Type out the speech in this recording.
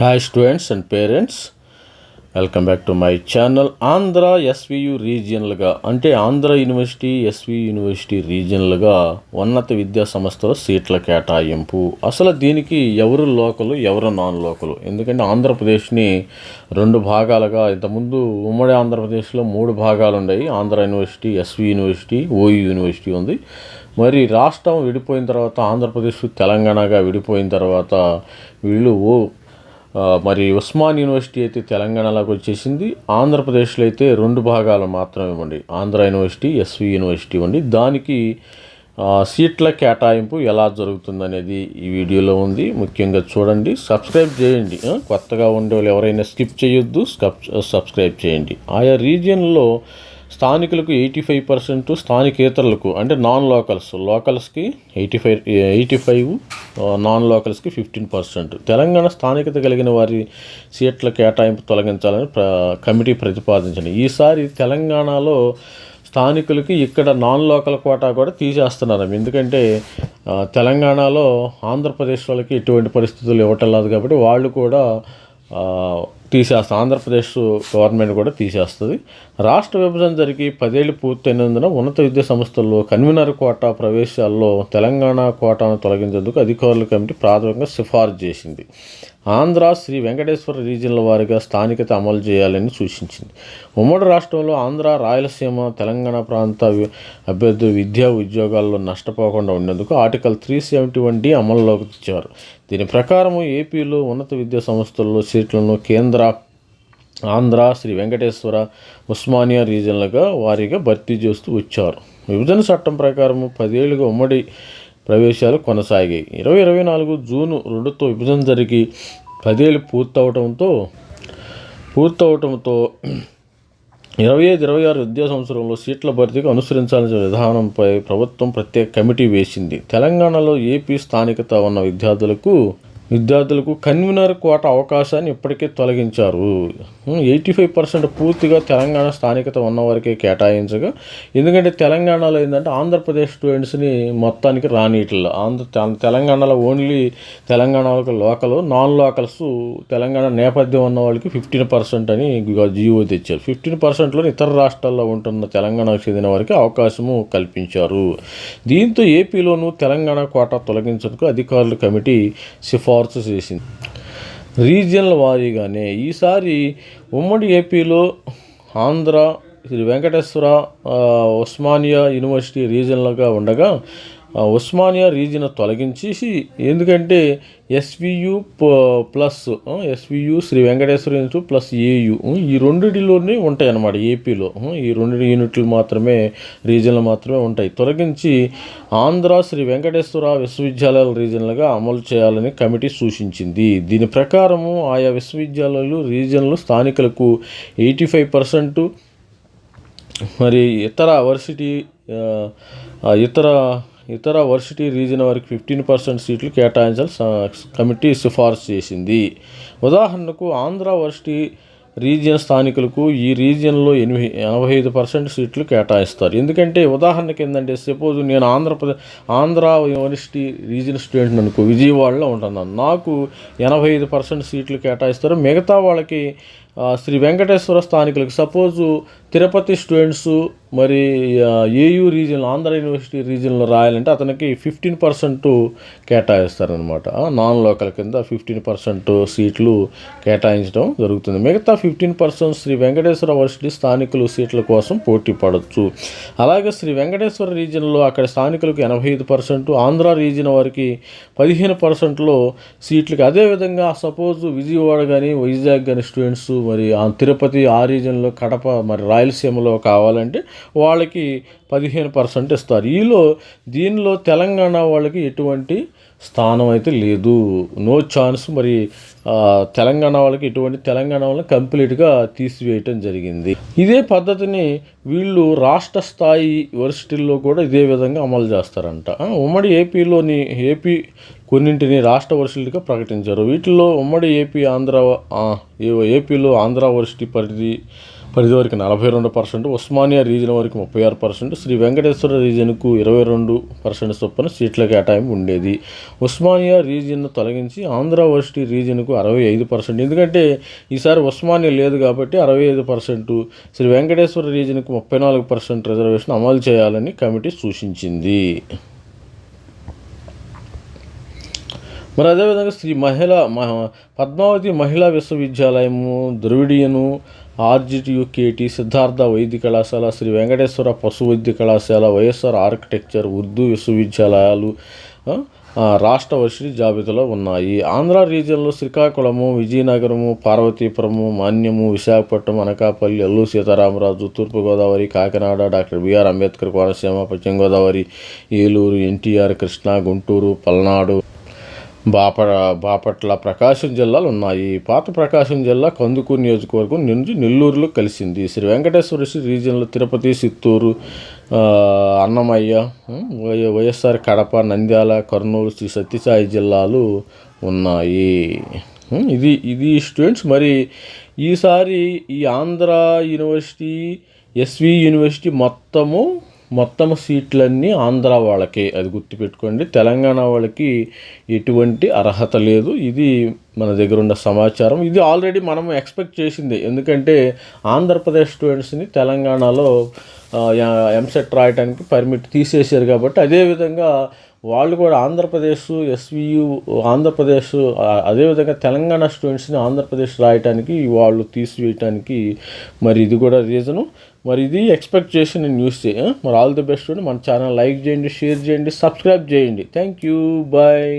Hi students and parents welcome back to my channel Andhra SVU రీజియనల్గా అంటే Andhra university SV university రీజియనల్గా ఉన్నత విద్యా సంస్థలో సీట్ల కేటాయింపు. అసలు దీనికి ఎవరు లోకలు ఎవరు నాన్ లోకలు ఎందుకంటే ఆంధ్రప్రదేశ్ని రెండు భాగాలుగా ఇంతకుముందు ఉమ్మడి ఆంధ్రప్రదేశ్లో మూడు భాగాలు ఉన్నాయి Andhra university SV university OU university ఉంది. మరి రాష్ట్రం విడిపోయిన తర్వాత ఆంధ్రప్రదేశ్ తెలంగాణగా విడిపోయిన తర్వాత వీళ్ళు ఓ మరి ఉస్మాన్ యూనివర్సిటీ అయితే తెలంగాణలోకి వచ్చేసింది. ఆంధ్రప్రదేశ్లో అయితే రెండు భాగాలు మాత్రమే ఉండి ఆంధ్ర యూనివర్సిటీ ఎస్వి యూనివర్సిటీ ఉండి. దానికి సీట్ల కేటాయింపు ఎలా జరుగుతుందనేది ఈ వీడియోలో ఉంది. ముఖ్యంగా చూడండి సబ్స్క్రైబ్ చేయండి. కొత్తగా ఉండే వాళ్ళు ఎవరైనా స్కిప్ చేయొద్దు స్కప్ సబ్స్క్రైబ్ చేయండి. ఆయా రీజియన్లో స్థానికులకు ఎయిటీ ఫైవ్ పర్సెంట్ స్థానికేతరులకు అంటే non locals లోకల్స్కి eighty five eighty five non లోకల్స్కి fifteen percent. Telangana స్థానికత కలిగిన వారి సీట్ల కేటాయింపు తొలగించాలని ప్ర కమిటీ ప్రతిపాదించింది. ఈసారి తెలంగాణలో స్థానికులకి ఇక్కడ నాన్ లోకల్ కోటా కూడా తీసేస్తున్నారు. ఎందుకంటే తెలంగాణలో ఆంధ్రప్రదేశ్ వాళ్ళకి ఎటువంటి పరిస్థితులు ఇవ్వటం లేదు కాబట్టి వాళ్ళు కూడా తీసేస్తుంది తీసేస్తాం. ఆంధ్రప్రదేశ్ గవర్నమెంట్ కూడా తీసేస్తుంది. రాష్ట్ర విభజన జరిగి పదేళ్ళు పూర్తయినందున ఉన్నత విద్యా సంస్థల్లో కన్వీనర్ కోటా ప్రవేశాల్లో తెలంగాణ కోటాను తొలగించేందుకు అధికారుల కమిటీ ప్రాథమికంగా సిఫార్సు చేసింది. ఆంధ్ర శ్రీ వెంకటేశ్వర రీజియన్ల వారిగా స్థానికత అమలు చేయాలని సూచించింది. ఉమ్మడి రాష్ట్రంలో ఆంధ్ర రాయలసీమ తెలంగాణ ప్రాంత అభ్యర్థులు విద్యా ఉద్యోగాల్లో నష్టపోకుండా ఉండేందుకు article three seventy one D అమల్లోకి తెచ్చారు. దీని ప్రకారం ఏపీలో ఉన్నత విద్యా సంస్థల్లో సీట్లను కేంద్ర ఆంధ్ర శ్రీ వెంకటేశ్వర ఉస్మానియా రీజన్లుగా వారిగా భర్తీ చేస్తూ వచ్చారు. విభజన చట్టం ప్రకారం పదేళ్ళుగా ఉమ్మడి ప్రవేశాలు కొనసాగాయి. ఇరవై ఇరవై నాలుగు జూన్ రెండుతో విభజన జరిగి పదేళ్ళు పూర్తవటంతో పూర్తవటంతో ఇరవై ఐదు ఇరవై ఆరు విద్యా సంవత్సరంలో సీట్ల భర్తీకి అనుసరించాల్సిన విధానంపై ప్రభుత్వం ప్రత్యేక కమిటీ వేసింది. తెలంగాణలో ఏపీ స్థానికత ఉన్న విద్యార్థులకు విద్యార్థులకు కన్వీనర్ కోట అవకాశాన్ని ఇప్పటికే తొలగించారు. ఎయిటీ ఫైవ్ పర్సెంట్ పూర్తిగా తెలంగాణ స్థానికత ఉన్నవారికే కేటాయించగా ఎందుకంటే తెలంగాణలో ఏంటంటే ఆంధ్రప్రదేశ్ స్టూడెంట్స్ని మొత్తానికి రానిట్ల ఆంధ్ర తెలంగాణలో only Telangana local non locals Telangana నేపథ్యం ఉన్న వాళ్ళకి ఫిఫ్టీన్ పర్సెంట్ అని జియో తెచ్చారు. ఫిఫ్టీన్ పర్సెంట్లో ఇతర రాష్ట్రాల్లో ఉంటున్న తెలంగాణకు చెందిన వారికి అవకాశము కల్పించారు. దీంతో ఏపీలోనూ తెలంగాణ కోట తొలగించడానికి అధికారుల కమిటీ సిఫార్సు చేసింది. రీజియన్ల వారీగానే ఈసారి ఉమ్మడి ఏపీలో ఆంధ్ర శ్రీ వెంకటేశ్వర ఉస్మానియా యూనివర్సిటీ రీజన్లుగా ఉండగా ఉస్మానియా రీజన్ తొలగించేసి ఎందుకంటే SVU plus SVU Sri Venkateswara unit plus AU ఈ రెండిటిలోనే ఉంటాయి అన్నమాట ఏపీలో ఈ రెండు యూనిట్లు మాత్రమే రీజన్లు మాత్రమే ఉంటాయి. తొలగించి ఆంధ్ర శ్రీ వెంకటేశ్వర విశ్వవిద్యాలయాల రీజన్లుగా అమలు చేయాలని కమిటీ సూచించింది. దీని ప్రకారము ఆయా విశ్వవిద్యాలయాలు రీజన్లు స్థానికులకు ఎయిటీ ఫైవ్ పర్సెంట్ మరి ఇతర వర్సిటీ ఇతర ఇతర వర్సిటీ రీజన్ వారికి ఫిఫ్టీన్ పర్సెంట్ సీట్లు కేటాయించాలి కమిటీ సిఫార్సు చేసింది. ఉదాహరణకు ఆంధ్ర వర్సిటీ రీజియన్ స్థానికులకు ఈ రీజియన్లో ఎనిమిది ఎనభై ఐదు పర్సెంట్ సీట్లు కేటాయిస్తారు. ఎందుకంటే ఉదాహరణకి ఏంటంటే సపోజ్ నేను Andhra Pradesh Andhra university region student అనుకో విజయవాడలో ఉంటున్నాను నాకు ఎనభై ఐదు పర్సెంట్ సీట్లు కేటాయిస్తారు. మిగతా వాళ్ళకి శ్రీ వెంకటేశ్వర స్థానికులకు సపోజు తిరుపతి స్టూడెంట్స్ మరి ఏయూ రీజియన్ ఆంధ్ర యూనివర్సిటీ రీజియన్లో రాయాలంటే అతనికి ఫిఫ్టీన్ పర్సెంట్ కేటాయిస్తారనమాట నాన్ లోకల్ కింద ఫిఫ్టీన్ పర్సెంట్ సీట్లు కేటాయించడం జరుగుతుంది. మిగతా fifteen percent Sri Venkateswara varsity స్థానికులు సీట్ల కోసం పోటీ పడవచ్చు అలాగే శ్రీ వెంకటేశ్వర రీజియన్లో అక్కడ స్థానికులకు ఎనభై ఐదు పర్సెంట్ ఆంధ్ర రీజియన్ వారికి పదిహేను పర్సెంట్లో సీట్లకి. అదేవిధంగా సపోజ్ విజయవాడ కానీ వైజాగ్ కానీ స్టూడెంట్స్ మరి ఆ తిరుపతి ఆ రీజన్లో కడప మరి రాయలసీమలో కావాలంటే వాళ్ళకి పదిహేను పర్సెంట్ ఇస్తారు. ఈలో దీనిలో తెలంగాణ వాళ్ళకి ఎటువంటి స్థానం అయితే లేదు. నో ఛాన్స్ మరి తెలంగాణ వాళ్ళకి ఇటువంటి తెలంగాణ వాళ్ళని కంప్లీట్గా తీసివేయటం జరిగింది. ఇదే పద్ధతిని వీళ్ళు రాష్ట్ర స్థాయి యూనివర్సిటీల్లో కూడా ఇదే విధంగా అమలు చేస్తారంట. ఉమ్మడి ఏపీలోని ఏపీ కొన్నింటిని రాష్ట్ర వర్సిటీగా ప్రకటించారు. వీటిల్లో ఉమ్మడి ఏపీ ఆంధ్ర ఏపీలో ఆంధ్ర వర్సిటీ పరిధి పరిధి వరకు నలభై రెండు పర్సెంట్ ఉస్మానియా రీజన్ వరకు ముప్పై ఆరు పర్సెంట్ శ్రీ వెంకటేశ్వర రీజన్కు ఇరవై రెండు పర్సెంట్ చొప్పున సీట్ల కేటాయింపు ఉండేది. ఉస్మానియా రీజియన్ను తొలగించి ఆంధ్ర వర్సిటీ రీజన్కు అరవై ఐదు పర్సెంట్. ఎందుకంటే ఈసారి ఉస్మానియా లేదు కాబట్టి అరవై ఐదు పర్సెంట్ శ్రీ వెంకటేశ్వర రీజన్కు ముప్పై నాలుగు పర్సెంట్ రిజర్వేషన్ అమలు చేయాలని కమిటీ సూచించింది. మరి అదేవిధంగా శ్రీ మహిళ మ- పద్మావతి మహిళా విశ్వవిద్యాలయము ద్రవిడియను ఆర్జిటియుకేటి సిద్ధార్థ వైద్య కళాశాల శ్రీ వెంకటేశ్వర పశు వైద్య కళాశాల వైఎస్ఆర్ ఆర్కిటెక్చర్ ఉర్దూ విశ్వవిద్యాలయాలు రాష్ట్ర వర్షి జాబితాలో ఉన్నాయి. Andhra రీజియన్లో Srikakulam Vizianagaram Parvathipuram Manyam Visakhapatnam Anakapalli Allu Sitaramaraju Turpugodavari Kakinada doctor B R Ambedkar Konaseema Paschima Godavari Eluru NTR Krishna Guntur Palnadu బాప Bapatla ప్రకాశం జిల్లాలు ఉన్నాయి. పాత ప్రకాశం జిల్లా కందుకూరు నియోజకవర్గం నుంచి నెల్లూరులో కలిసింది. శ్రీ వెంకటేశ్వర శ్రీ రీజియన్లో తిరుపతి చిత్తూరు అన్నమయ్య వై- వైఎస్ఆర్ కడప నంద్యాల కర్నూలు శ్రీ సత్యసాయి జిల్లాలు ఉన్నాయి. ఇది ఇది స్టూడెంట్స్ మరి ఈసారి ఈ ఆంధ్ర యూనివర్సిటీ ఎస్వి యూనివర్సిటీ మొత్తము మొత్తం సీట్లన్నీ ఆంధ్ర వాళ్ళకే. అది గుర్తుపెట్టుకోండి. తెలంగాణ వాళ్ళకి ఎటువంటి అర్హత లేదు. ఇది మన దగ్గర ఉన్న సమాచారం. ఇది ఆల్రెడీ మనం ఎక్స్పెక్ట్ చేసిందే. ఎందుకంటే ఆంధ్రప్రదేశ్ స్టూడెంట్స్ని తెలంగాణలో ఎంసెట్ రాయడానికి పర్మిట్ తీసేశారు కాబట్టి అదేవిధంగా వాళ్ళు కూడా ఆంధ్రప్రదేశ్ ఎస్వియు ఆంధ్రప్రదేశ్ అదేవిధంగా తెలంగాణ స్టూడెంట్స్ని ఆంధ్రప్రదేశ్ రాయటానికి వాళ్ళు తీసివేయటానికి మరి ఇది కూడా రీజను మరి ఇది ఎక్స్పెక్ట్ చేసిన న్యూస్ మరి ఆల్ ది బెస్ట్ మన ఛానల్ లైక్ చేయండి షేర్ చేయండి సబ్స్క్రైబ్ చేయండి. Thank you bye